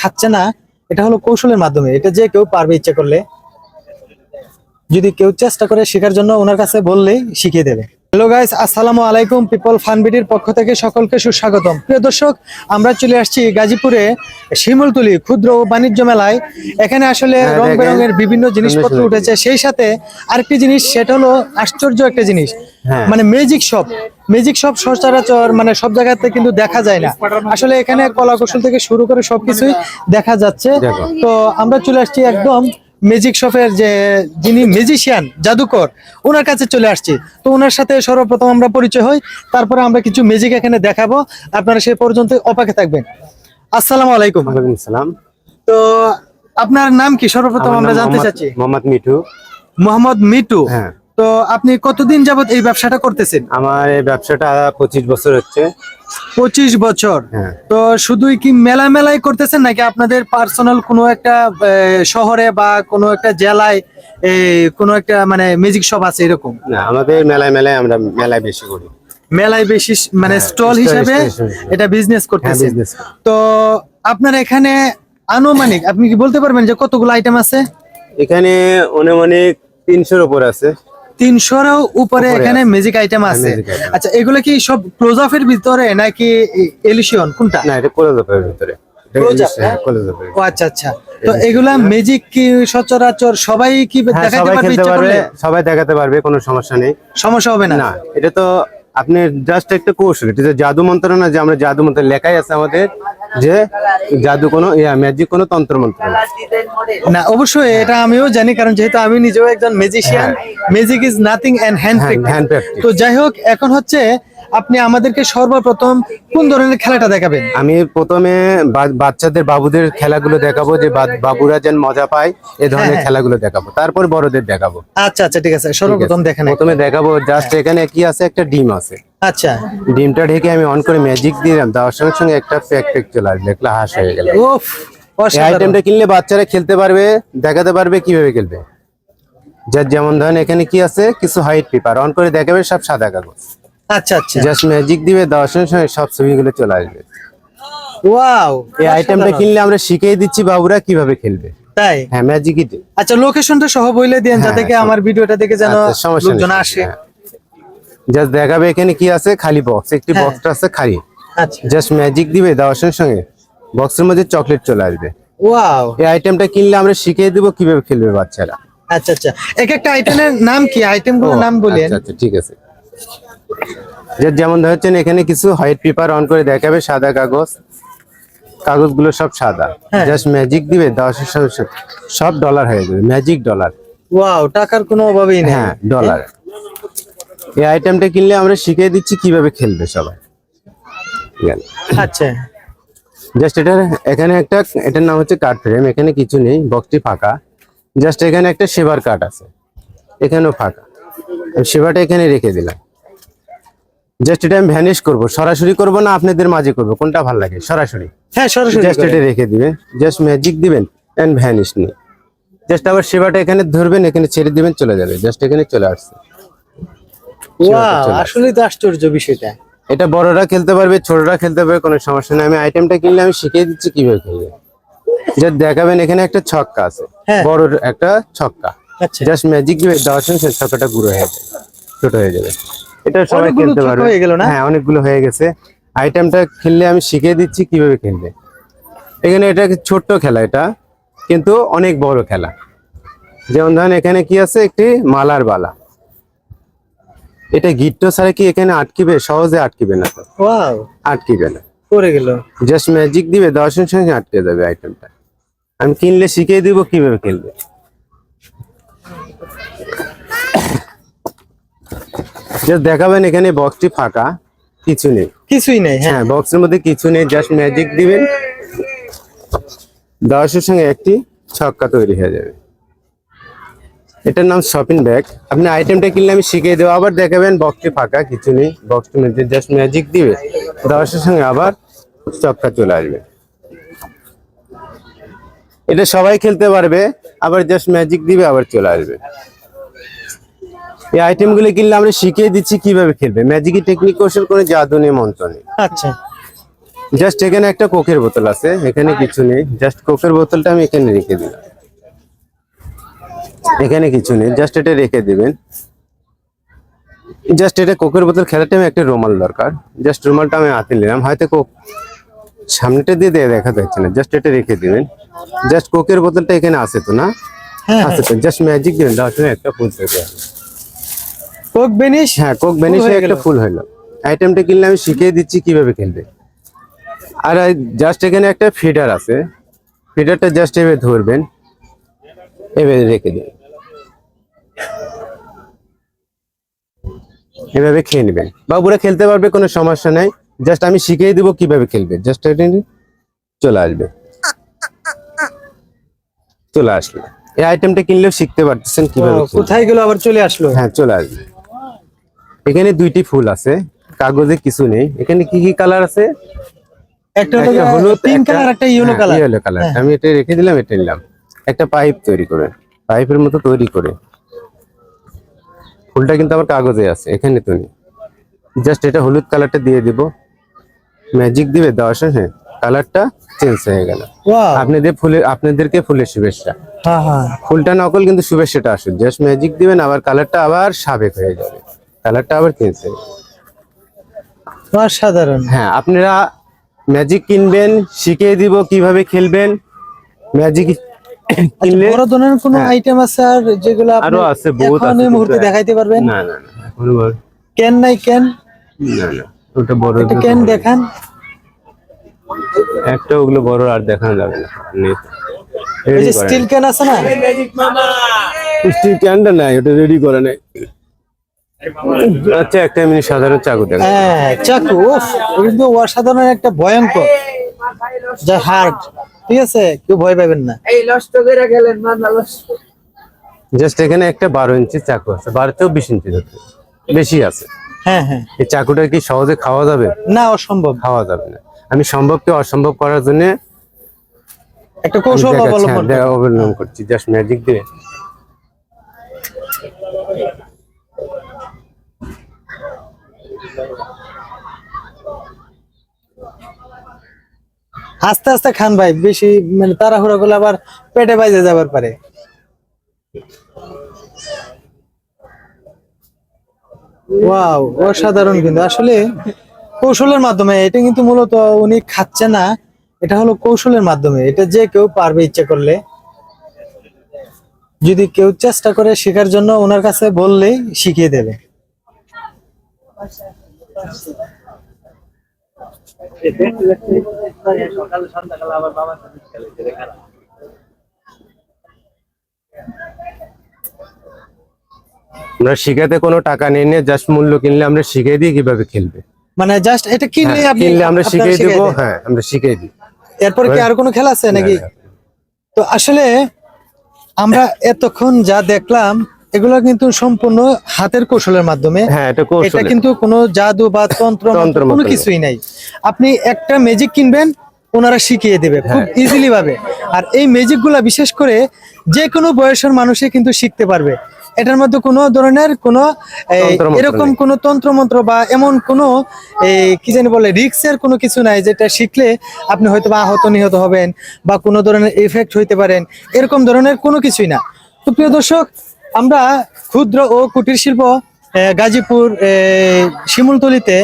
খাচ্ছে না, এটা হলো কৌশলের মাধ্যমে, এটা যে কেউ পারবে ইচ্ছা করলে। যদি কেউ চেষ্টা করে শেখার জন্য ওনার কাছে বললেই শিখিয়ে দেবে। হ্যালো গাইস আসসালামু আলাইকুম পিপল ফানবিডির পক্ষ থেকে সকলকে সুস্বাগতম। প্রিয় দর্শক আমরা চলে আসছি গাজীপুরে শিমুলতুলি ক্ষুদ্র ও বাণিজ্য মেলায়। এখানে আসলে হ্যাঁ, রং বেরঙের বিভিন্ন জিনিসপত্র উঠেছে। সেই সাথে আরেকটি জিনিস সেটা হলো আশ্চর্য একটা জিনিস। হ্যাঁ। মানে ম্যাজিক শপ ম্যাজিক শপ সচরাচর মানে সব জায়গাতে কিন্তু দেখা যায় না। আসলে এখানে কলা কৌশল থেকে শুরু করে সবকিছুই দেখা যাচ্ছে। তো আমরা চলে আসছি একদম ম্যাজিক শপের যে যিনি ম্যাজিশিয়ান জাদুকর ওনার কাছে চলে আসছি। তো ওনার সাথে সর্বপ্রথম আমরা পরিচয় হই তারপরে আমরা কিছু ম্যাজিক এখানে দেখাবো। আপনারা সে পর্যন্ত অপাকে থাকবেন। আসসালামু আলাইকুম। ওয়ালাইকুম সালাম তো আপনার নাম কি? সর্বপ্রথম আমরা জানতে চাচ্ছি। মোহাম্মদ মিঠু। মোহাম্মদ মিঠু। হ্যাঁ। তো আপনি কতদিন যাবত এই ব্যবসাটা করতেছেন? আমার এই ব্যবসাটা পঁচিশ বছর হচ্ছে। পঁচিশ বছর। হ্যাঁ। তো শুধুই কি মেলা মেলাই করতেছেন নাকি আপনাদের পার্সোনাল কোনো একটা শহরে বা কোনো একটা জেলায় কোনো একটা মানে ম্যাজিক শপ আছে এরকম? না আমাদের মেলায় মেলায় আমরা মেলায় বেশি করি। মেলায় বেশি মানে হ্যাঁ, স্টল হিসাবে হিসেবে। এটা বিজনেস করতেছে তো আপনার এখানে আনুমানিক আপনি কি বলতে পারবেন যে কতগুলো আইটেম আছে? এখানে অনুমানিক তিনশোর উপর আছে। তিনশোর উপরে এখানে। ম্যাজিক আইটেম হ্যাঁ, আছে। আচ্ছা এগুলো কি সব ক্লোজ অফের ভিতরে নাকি এলিশিয়ন কোনটা? না এটা কলেজের ভিতরে। হ্যাঁ? হ্যাঁ? ও আচ্ছা আচ্ছা। তো এগুলা ম্যাজিক কি সচরাচর সবাই কি হ্যাঁ দেখাতে পারবে ইচ্ছা করলে? সবাই দেখাতে পারবে কোনো সমস্যা নেই। সমস্যা হবে না? না এটা তো আপনি জাস্ট একটা কৌশল এটা যে জাদু মন্ত্র না যে আমরা জাদু মন্ত্র লেখাই আছে আমাদের যে জাদু কোনো ইয়া ম্যাজিক কোনো তন্ত্র মন্ত্র না। অবশ্যই এটা আমিও জানি কারণ যেহেতু আমি নিজেও একজন magician magic is nothing and hand হ্যাঁ, তো যাই হোক এখন হচ্ছে আপনি আমাদেরকে সর্বপ্রথম কোন ধরনের খেলাটা দেখাবেন? আমি প্রথমে বাচ্চাদের বাবুদের খেলাগুলো দেখাবো যে বাবুরা যেন মজা পায় এ ধরনের হ্যাঁ। খেলাগুলো দেখাবো। তারপর বড়দের দেখাবো। আচ্ছা আচ্ছা ঠিক আছে ঠিক আছে? সর্বপ্রথম দেখেন প্রথমে দেখাবো জাস্ট এখানে কি আছে একটা ডিম আছে। আচ্ছা। ডিমটা ঢেকে আমি অন করে ম্যাজিক দিলাম দেওয়ার সঙ্গে সঙ্গে একটা প্যাক প্যাক চলে আসবে দেখলে হাস হয়ে গেল। আইটেমটা কিনলে বাচ্চারা খেলতে পারবে দেখাতে পারবে কীভাবে খেলবে। যার যেমন ধরেন এখানে কি আছে? কিছু হোয়াইট পেপার অন করে দেখাবে সব সাদা কাগজ। আচ্ছা আচ্ছা। জাস্ট ম্যাজিক দিবে দেওয়ার সঙ্গে সঙ্গে সব ছবিগুলো চলে আসবে। ওয়াও এই আইটেমটা কিনলে আমরা শিখিয়ে দিচ্ছি বাবুরা কীভাবে খেলবে। তাই? হ্যাঁ ম্যাজিকই আচ্ছা লোকেশনটা সহ বইলে দেন হ্যাঁ, যাতে কি আমার ভিডিওটা দেখে যেন আচ্ছা, সমস্যা লোকজন আসে। হ্যাঁ। জাস্ট দেখাবে এখানে কি আছে? খালি বক্স একটি হ্যাঁ। বক্সটা আছে খালি। আচ্ছা। জাস্ট ম্যাজিক দিবে দেওয়ার সঙ্গে সঙ্গে। বক্সের মধ্যে চকলেট চলে আসবে। ওয়াও এই আইটেমটা কিনলে আমরা শিখিয়ে দিব কীভাবে খেলবে বাচ্চারা। আচ্ছা আচ্ছা। এক একটা আইটেমের নাম কি? আইটেমগুলোর নাম বলেন। আচ্ছা আচ্ছা ঠিক আছে। যে যেমন ধরছেন এখানে কিছু হোয়াইট পেপার অন করে দেখাবে সাদা কাগজ। কাগজগুলো সব সাদা। হ্যাঁ। জাস্ট ম্যাজিক দিবে দশের সব ডলার হয়ে যাবে। ম্যাজিক ডলার ওয়াও টাকার কোনো অভাবই নেই। হ্যাঁ ডলার এই আইটেমটা কিনলে আমরা শিখিয়ে দিচ্ছি কীভাবে খেলবে সবাই। আচ্ছা। জাস্ট এটা এখানে একটা এটার নাম হচ্ছে কার্ড ফ্রেম এখানে কিছু নেই বক্সটি ফাঁকা। জাস্ট এখানে একটা সেবার কার্ড আছে এখানেও ফাঁকা। সেবাটা এখানে রেখে দিলাম। জাস্ট এটা আমি ভ্যানিশ করব সরাসরি করব না আপনাদের মাঝে করব? কোনটা ভালো লাগে? সরাসরি। হ্যাঁ সরাসরি জাস্ট এটা রেখে দিবেন জাস্ট ম্যাজিক দিবেন এন্ড ভ্যানিশ নিয়ে। জাস্ট আবার সেবাটা এখানে ধরবেন এখানে ছেড়ে দিবেন চলে যাবে। জাস্ট এখানে চলে আসছে। আসলেই তো আশ্চর্য বিষয়টা। এটা বড়রা খেলতে পারবে ছোটরা খেলতে পারবে কোনো সমস্যা নেই। আমি আইটেমটা কিনলে আমি শিখিয়ে দিচ্ছি কীভাবে খেলবে যা দেখাবেন এখানে একটা ছক্কা আছে। হ্যাঁ। বড় একটা ছক্কা। আচ্ছা। জাস্ট ম্যাজিক দিবে দেওয়ার সেই ছক্কাটা গুঁড়ো হয়ে যাবে। ছোট হয়ে যাবে। এটা সবাই খেলতে পারবে। হয়ে না? হ্যাঁ অনেকগুলো হয়ে গেছে। আইটেমটা খেললে আমি শিখিয়ে দিচ্ছি কীভাবে খেলবে এখানে এটা ছোট্ট খেলা এটা কিন্তু অনেক বড় খেলা। যেমন ধরেন এখানে কি আছে? একটি মালার বালা। এটা গিট্টো ছাড়া কি এখানে আটকিবে? সহজে আটকিবে না। ওয়াও। আটকিবে না। পড়ে গেল। জাস্ট ম্যাজিক দিবে দশের সঙ্গে আটকে যাবে আইটেমটা আমি কিনলে শিখিয়ে দিব কীভাবে খেলবে জাস্ট দেখাবেন এখানে বক্সটি ফাঁকা কিছু নেই। কিছুই নেই হ্যাঁ। হ্যাঁ বক্সের মধ্যে কিছু নেই জাস্ট ম্যাজিক দিবেন। দশের সঙ্গে একটি ছক্কা তৈরি হয়ে যাবে। এটার নাম শপিং ব্যাগ আপনি আইটেমটা কিনলে আমি শিখিয়ে দেবো। আবার দেখাবেন বক্সটি ফাঁকা কিছু নেই। বক্সটির মধ্যে জাস্ট ম্যাজিক দিবে। দশের সঙ্গে আবার চক্কা চলে আসবে। এটা সবাই খেলতে পারবে আবার জাস্ট ম্যাজিক দিবে আবার চলে আসবে। এই আইটেমগুলো কিনলে আমরা শিখিয়ে দিচ্ছি কীভাবে খেলবে। ম্যাজিকের টেকনিক কৌশল কোনো জাদু নেই মন্ত্র নেই। আচ্ছা। জাস্ট এখানে একটা কোকের বোতল আছে এখানে কিছু নেই। জাস্ট কোকের বোতলটা আমি এখানে রেখে দিলাম। এখানে কিছু নেই জাস্ট এটা রেখে দিবেন। জাস্ট এটা কোকের বোতল খেলার টাইমে একটা রুমাল দরকার। জাস্ট রুমালটা আমি হাতে নিলাম হয়তো কোক সামনেটা দিয়ে দিয়ে দেখা যাচ্ছে না জাস্ট এটা রেখে দিবেন। জাস্ট কোকের বোতলটা এখানে আছে তো না? হ্যাঁ আছে তো জাস্ট ম্যাজিক দিবেন দেওয়ার একটা ফুল থেকে কোক বেনিশ? হ্যাঁ কোক বেনিশে একটা ফুল হলো। আইটেমটা কিনলে আমি শিখিয়ে দিচ্ছি কীভাবে খেলবে আর জাস্ট এখানে একটা ফিডার আছে। ফিডারটা জাস্ট এভাবে ধরবেন। এভাবে রেখে দিন। এভাবে খেয়ে নেবেন। বাবুরা খেলতে পারবে কোনো সমস্যা নাই। জাস্ট আমি শিখিয়ে দিব কীভাবে খেলবে। জাস্ট চলে আসবে। চলে আসলে। এই আইটেমটা কিনলেও শিখতে পারতেছেন কীভাবে কোথায় গেল? আবার চলে আসলো? হ্যাঁ চলে আসবে। এখানে দুইটি ফুল আছে। কাগজে কিছু নেই। এখানে কি কি কালার আছে? একটা হলো একটা হলুদ পিঙ্ক কালার একটা ইয়েলো কালার ইয়েলো কালার। আমি এটা রেখে দিলাম এটা নিলাম। একটা পাইপ তৈরি করে পাইপের মতো তৈরি করে। ফুলটা কিন্তু আমার কাগজে আছে এখানে তো নেই। জাস্ট এটা হলুদ কালারটা দিয়ে দিব। ম্যাজিক দিবে দেওয়ার সাথে কালারটা চেঞ্জ হয়ে গেল। আপনাদের ফুলের আপনাদেরকে ফুলের শুভেচ্ছা। হ্যাঁ হ্যাঁ ফুলটা নকল কিন্তু শুভেচ্ছাটা আসুন জাস্ট ম্যাজিক দিবেন আবার কালারটা আবার সাবেক হয়ে যাবে। কালারটা আবার চেঞ্জ হয়ে যাবে। অসাধারণ। হ্যাঁ আপনারা ম্যাজিক কিনবেন শিখিয়ে দিব কীভাবে খেলবেন। ম্যাজিক কিনলে বড় ধরনের কোনো হ্যাঁ। আইটেম আছে আর যেগুলো আপনি আরও আছে বহুত আছে মুহূর্তে দেখাইতে পারবেন? না না না বড়- কেন নাই কেন না না ওটা বড় একটা কেন দেখান। একটা ওগুলো বড় আর দেখানো যাবে না। এই যে স্টিল ক্যান আছে না? স্টিল ক্যানটা নাই ওটা রেডি করে নাই। আচ্ছা একটা এমনি সাধারণ চাকু দেখা হ্যাঁ চাকু উফ ও কিন্তু অসাধারণ একটা ভয়ঙ্কর। যা হার্ড। ঠিক আছে কেউ ভয় পাবেন না। এই নষ্ট করে গেলেন মাথা জাস্ট এখানে একটা বারো ইঞ্চি চাকু আছে। বারোতেও বিশ ইঞ্চি ধরতে। বেশি আছে। হ্যাঁ হ্যাঁ। এই চাকুটা কি সহজে খাওয়া যাবে? না অসম্ভব। খাওয়া যাবে না। আমি সম্ভবকে অসম্ভব করার জন্য একটা কৌশল অবলম্বন অবলম্বন করছি। জাস্ট ম্যাজিক দিয়ে। আস্তে আস্তে খান ভাই, বেশি মানে তাড়াহুড়া করলে আবার পেটে বাইজে যাবার পারে। ওয়াও, অসাধারণ কিন্তু। আসলে কৌশলের মাধ্যমে, এটা কিন্তু মূলত উনি খাচ্ছে না, এটা হলো কৌশলের মাধ্যমে। এটা যে কেউ পারবে ইচ্ছা করলে। যদি কেউ চেষ্টা করে শেখার জন্য ওনার কাছে বললেই শিখিয়ে দেবে। সকালে সন্ধ্যাকালে আবার বাবার সাথে খেলে খেলে খারাপ আমরা শিখাতে কোনো টাকা নিয়ে নিয়ে জাস্ট মূল্য কিনলে আমরা শিখিয়ে দিই কীভাবে খেলবে। মানে জাস্ট এটা কিনলে হ্যাঁ, আপনি কিনলে আমরা শিখিয়ে দিব হ্যাঁ আমরা শিখিয়ে দিই। এরপরে কি আর কোনো খেলা আছে নাকি? না, না। তো আসলে আমরা এতক্ষণ যা দেখলাম এগুলো কিন্তু সম্পূর্ণ হাতের কৌশলের মাধ্যমে। হ্যাঁ এটা এটা কিন্তু কোনো জাদু বা তন্ত্র মন্ত্র কোনো কিছুই নাই। আপনি একটা ম্যাজিক কিনবেন ওনারা শিখিয়ে দেবে খুব হ্যাঁ। ইজিলি ভাবে। আর এই ম্যাজিকগুলা বিশেষ করে যে কোনো বয়সের মানুষে কিন্তু শিখতে পারবে। এটার মধ্যে কোনো ধরনের কোনো এই, এরকম। কোনো তন্ত্রমন্ত্র বা এমন কোনো কি জানি বলে রিক্সের কোনো কিছু নাই যেটা শিখলে আপনি হয়তো বা আহত নিহত হবেন বা কোনো ধরনের এফেক্ট হইতে পারেন। এরকম ধরনের কোনো কিছুই না। তো প্রিয় দর্শক আমরা ক্ষুদ্র ও কুটির শিল্প গাজীপুর শিমুলতলিতে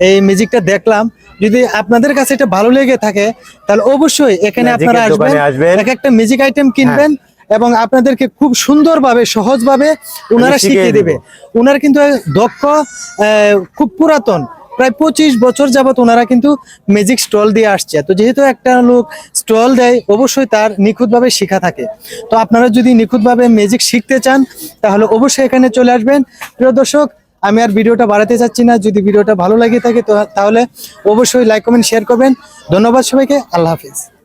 এই মিউজিকটা দেখলাম। যদি আপনাদের কাছে এটা ভালো লেগে থাকে তাহলে অবশ্যই এখানে আপনারা আসবেন এক একটা মিউজিক আইটেম কিনবেন এবং আপনাদেরকে খুব সুন্দরভাবে সহজভাবে ওনারা শিখিয়ে শিখিয়ে দেবে। ওনার কিন্তু দক্ষ আহ, খুব পুরাতন প্রায় পঁচিশ বছর যাবৎ ওনারা কিন্তু ম্যাজিক স্টল দিয়ে আসছে। তো যেহেতু একটা লোক স্টল দেয়, অবশ্যই তার নিখুঁতভাবে শেখা থাকে। তো আপনারা যদি নিখুঁতভাবে ম্যাজিক শিখতে চান, তাহলে অবশ্যই এখানে চলে আসবেন। প্রিয় দর্শক, আমি আর ভিডিওটা বাড়াতে চাচ্ছি না। যদি ভিডিওটা ভালো লাগে থাকে তাহলে অবশ্যই লাইক কমেন্ট শেয়ার করবেন। ধন্যবাদ সবাইকে। আল্লাহ হাফিজ।